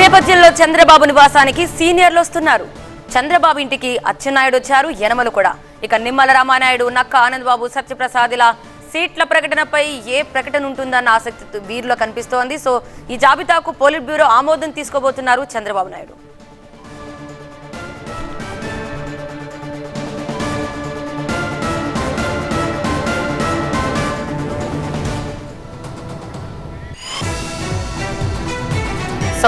నేపథ్యంలో చంద్రబాబు నివాసానికి సీనియర్లు వస్తున్నారు. చంద్రబాబు ఇంటికి అచ్చెన్నాయుడు వచ్చారు యనమలు కూడా. ఇక నిమ్మల రామానాయుడు నక్క ఆనందబాబు సత్యప్రసాద్ ఇలా సీట్ల ప్రకటనపై ఏ ప్రకటన ఉంటుందన్న ఆసక్తి వీరిలో కనిపిస్తోంది. సో ఈ జాబితాకు పోలిట్ బ్యూరో ఆమోదం తీసుకోబోతున్నారు చంద్రబాబు నాయుడు.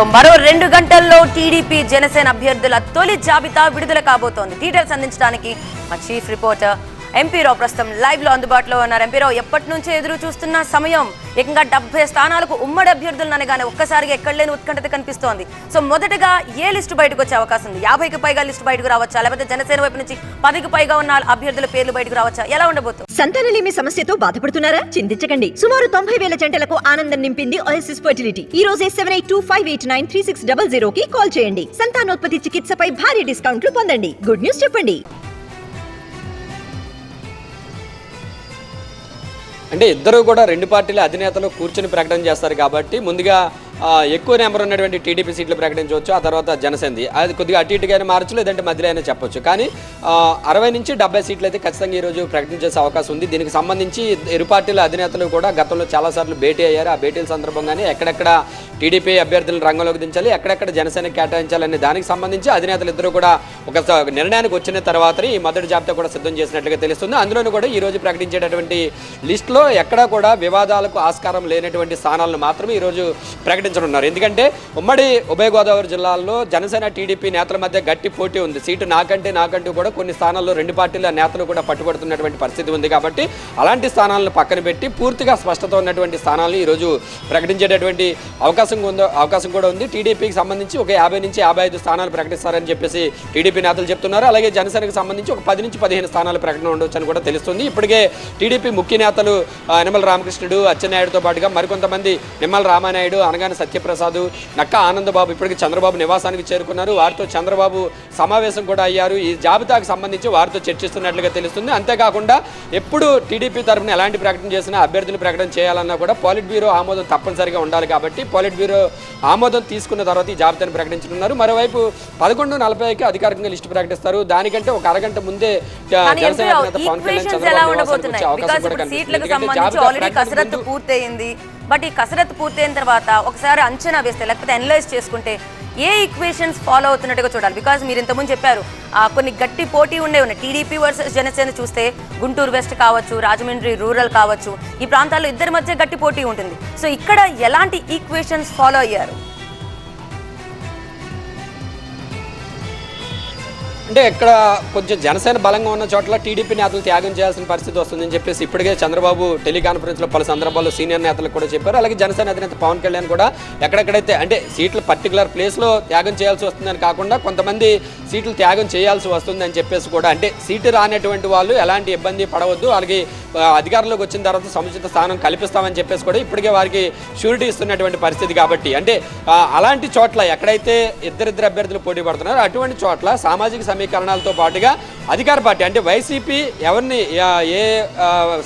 దీంతో మరో రెండు గంటల్లో టీడీపీ జనసేన అభ్యర్థుల తొలి జాబితా విడుదల కాబోతోంది. డీటెయిల్స్ అందించడానికి మా చీఫ్ రిపోర్టర్ ఎంపీరావు ప్రస్తుతం లైవ్లో అందుబాటులో ఉన్నారు. ఎంపీరావు ఎప్పటి నుంచో ఎదురు చూస్తున్న సమయం? ఏకంగా డెబ్బై స్థానాలకు ఉమ్మడి అభ్యర్థులను అనగానే ఒక్కసారిగా ఎక్కడ లేని ఉత్కంఠత కనిపిస్తోంది. సో మొదటగా ఏ లిస్టు బయటకు వచ్చే అవకాశం ఉంది? యాభైకి పైగా లిస్టు బయటకు రావచ్చా? లేకపోతే జనసేన వైపు నుంచి పదికి పైగా ఉన్న అభ్యర్థుల పేర్లు బయటకు రావచ్చా? ఎలా ఉండబోతుంది సంతానలేమి సమస్యతో బాధపడుతున్నారా? చింతించకండి. సుమారు తొంభై వేల జంటలకు ఆనందం నింపింది ఓఎస్ఎస్ ఫర్టిలిటీ ఈ రోజే seven eight two five eight nine three six double zero కి కాల్ చేయండి. సంతానోత్పత్తి చికిత్సపై భారీ డిస్కౌంట్లు పొందండి. గుడ్ న్యూస్ చెప్పండి. అంటే ఇద్దరు కూడా రెండు పార్టీల అధినేతలు కూర్చుని ప్రకటన చేస్తారు కాబట్టి ముందుగా ఎక్కువ నెంబర్ ఉన్నటువంటి టీడీపీ సీట్లు ప్రకటించవచ్చు ఆ తర్వాత జనసేనది. అది కొద్దిగా అటు ఇటుగానే మార్చు లేదంటే మధ్యలో అయినా చెప్పొచ్చు. కానీ అరవై నుంచి డెబ్బై సీట్లు అయితే ఖచ్చితంగా ఈరోజు ప్రకటించేసే అవకాశం ఉంది. దీనికి సంబంధించి ఇరు పార్టీల అధినేతలు కూడా గతంలో చాలాసార్లు భేటీ అయ్యారు. ఆ భేటీల సందర్భంగానే ఎక్కడెక్కడ టీడీపీ అభ్యర్థులను రంగంలోకి దించాలి ఎక్కడెక్కడ జనసేన కేటాయించాలనే దానికి సంబంధించి అధినేతలు ఇద్దరు కూడా ఒక నిర్ణయానికి వచ్చిన తర్వాత ఈ మొదటి జాబితా కూడా సిద్ధం చేసినట్లుగా తెలుస్తుంది. అందులోనూ కూడా ఈరోజు ప్రకటించేటటువంటి లిస్టులో ఎక్కడా కూడా వివాదాలకు ఆస్కారం లేనటువంటి స్థానాలను మాత్రమే ఈరోజు ప్రకటించనున్నారు. ఎందుకంటే ఉమ్మడి ఉభయ గోదావరి జిల్లాల్లో జనసేన టీడీపీ నేతల మధ్య గట్టి పోటీ ఉంది. సీటు నాకంటే నాకంటూ కూడా కొన్ని స్థానాల్లో రెండు పార్టీల నేతలు కూడా పట్టుబడుతున్నటువంటి పరిస్థితి ఉంది కాబట్టి అలాంటి స్థానాలను పక్కన పెట్టి పూర్తిగా స్పష్టత ఉన్నటువంటి స్థానాలను ఈరోజు ప్రకటించేటటువంటి అవకాశం ఉందో అవకాశం కూడా ఉంది. టీడీపీకి సంబంధించి ఒక యాభై నుంచి యాభై ఐదు స్థానాలు ప్రకటిస్తారని చెప్పేసి టీడీపీ నేతలు చెప్తున్నారు. అలాగే జనసేనకు సంబంధించి ఒక పది నుంచి పదిహేను స్థానాల ప్రకటన ఉండొచ్చు అని కూడా తెలుస్తుంది. ఇప్పటికే టీడీపీ ముఖ్య నేతలు ఆ, నిమ్మల రామకృష్ణుడు అచ్చెన్నాయుడుతో పాటుగా మరికొంతమంది నిమ్మల రామానాయుడు అనగాని సత్యప్రసాద్ నక్క ఆనందబాబు ఇప్పటికి చంద్రబాబు నివాసానికి చేరుకున్నారు. వారితో చంద్రబాబు సమావేశం కూడా అయ్యారు. ఈ జాబితాకు సంబంధించి వారితో చర్చిస్తున్నట్లుగా తెలుస్తుంది. అంతేకాకుండా ఎప్పుడు టీడీపీ తరఫున ఎలాంటి ప్రకటన చేసినా అభ్యర్థులు ప్రకటన చేయాలన్నా కూడా పాలిట్ బ్యూరో ఆమోదం తప్పనిసరిగా ఉండాలి కాబట్టి పాలిట్ బ్యూరో ఆమోదం తీసుకున్న తర్వాత ఈ జాబితాను ప్రకటించనున్నారు. మరోవైపు పదకొండు నలభైకి అధికారికంగా లిస్టు ప్రకటిస్తారు. దానికంటే ఒక అరగంట ముందే జనసేన అధినేత పవన్ కళ్యాణ్ చంద్రబాబు అవకాశం కూడా కనిపిస్తుంది. బట్ ఈ కసరత్తు పూర్తయిన తర్వాత ఒకసారి అంచనా వేస్తే లేకపోతే అనలైజ్ చేసుకుంటే ఏ ఈక్వేషన్స్ ఫాలో అవుతున్నట్టుగా చూడాలి. బికాజ్ మీరు ఇంతకుముందు చెప్పారు ఆ, కొన్ని గట్టి పోటీ ఉండే ఉన్నాయి. టీడీపీ వర్సెస్ జనసేన చూస్తే గుంటూరు వెస్ట్ కావచ్చు రాజమండ్రి రూరల్ కావచ్చు ఈ ప్రాంతాల్లో ఇద్దరి మధ్య గట్టి పోటీ ఉంటుంది. సో ఇక్కడ ఎలాంటి ఈక్వేషన్స్ ఫాలో అయ్యారు? అంటే ఇక్కడ కొంచెం జనసేన బలంగా ఉన్న చోట్ల టీడీపీ నేతలు త్యాగం చేయాల్సిన పరిస్థితి వస్తుందని చెప్పేసి ఇప్పటికే చంద్రబాబు టెలికాన్ఫరెన్స్లో పలు సందర్భాల్లో సీనియర్ నేతలు కూడా చెప్పారు. అలాగే జనసేన అధినేత పవన్ కళ్యాణ్ కూడా ఎక్కడెక్కడైతే అంటే సీట్లు పర్టికులర్ ప్లేస్లో త్యాగం చేయాల్సి వస్తుందని కాకుండా కొంతమంది సీట్లు త్యాగం చేయాల్సి వస్తుందని చెప్పేసి కూడా అంటే సీటు రానటువంటి వాళ్ళు ఎలాంటి ఇబ్బంది పడవద్దు. అలాగే అధికారంలోకి వచ్చిన తర్వాత సముచిత స్థానం కల్పిస్తామని చెప్పేసి కూడా ఇప్పటికే వారికి షూరిటీ ఇస్తున్నటువంటి పరిస్థితి కాబట్టి అంటే అలాంటి చోట్ల ఎక్కడైతే ఇద్దరిద్దరు అభ్యర్థులు పోటీ పడుతున్నారో అటువంటి చోట్ల సామాజిక సమీకరణాలతో పాటుగా అధికార పార్టీ అంటే వైసీపీ ఎవరిని ఏ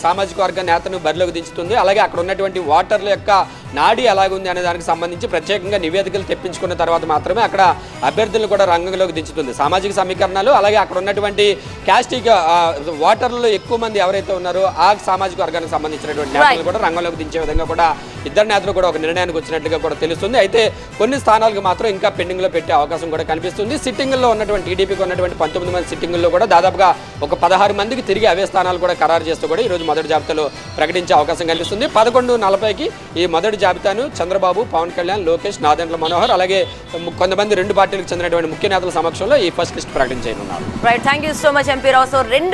సామాజిక వర్గ నేతను బరిలోకి దించుతుంది అలాగే అక్కడ ఉన్నటువంటి ఓటర్ల యొక్క నాడి ఎలాగుంది అనే దానికి సంబంధించి ప్రత్యేకంగా నివేదికలు తెప్పించుకున్న తర్వాత మాత్రమే అక్కడ అభ్యర్థులను కూడా రంగంలోకి దించుతుంది. సామాజిక సమీకరణాలు అలాగే అక్కడ ఉన్నటువంటి క్యాస్టిక్ ఓటర్లు ఎక్కువ మంది ఎవరైతే ఉన్నారో ఆ సామాజిక వర్గానికి సంబంధించినటువంటి నేతలు కూడా రంగంలోకి దించే విధంగా కూడా ఇద్దరు నేతలు కూడా ఒక నిర్ణయానికి వచ్చినట్టుగా కూడా తెలుస్తుంది. అయితే కొన్ని స్థానాలకు మాత్రం ఇంకా పెండింగ్లో పెట్టే అవకాశం కూడా కనిపిస్తుంది. సిట్టింగుల్లో ఉన్నటువంటి టీడీపీకి ఉన్నటువంటి పంతొమ్మిది మంది సిట్టింగుల్లో కూడా దాదాపుగా ఒక పదహారు మందికి తిరిగి అవే స్థానాలు కూడా ఖరారు చేస్తూ కూడా ఈ రోజు మొదటి జాబితాలో ప్రకటించే అవకాశం కనిపిస్తుంది. పదకొండు నలభైకి ఈ మొదటి జాబితాను చంద్రబాబు పవన్ కళ్యాణ్ లోకేష్ నాదెండ్ల మనోహర్ అలాగే కొంతమంది రెండు పార్టీలకు చెందినటువంటి ముఖ్య నేతల సమక్షంలో ఈ first list ప్రకటించనున్నారు. Right thank you so much MP Rao so రెండు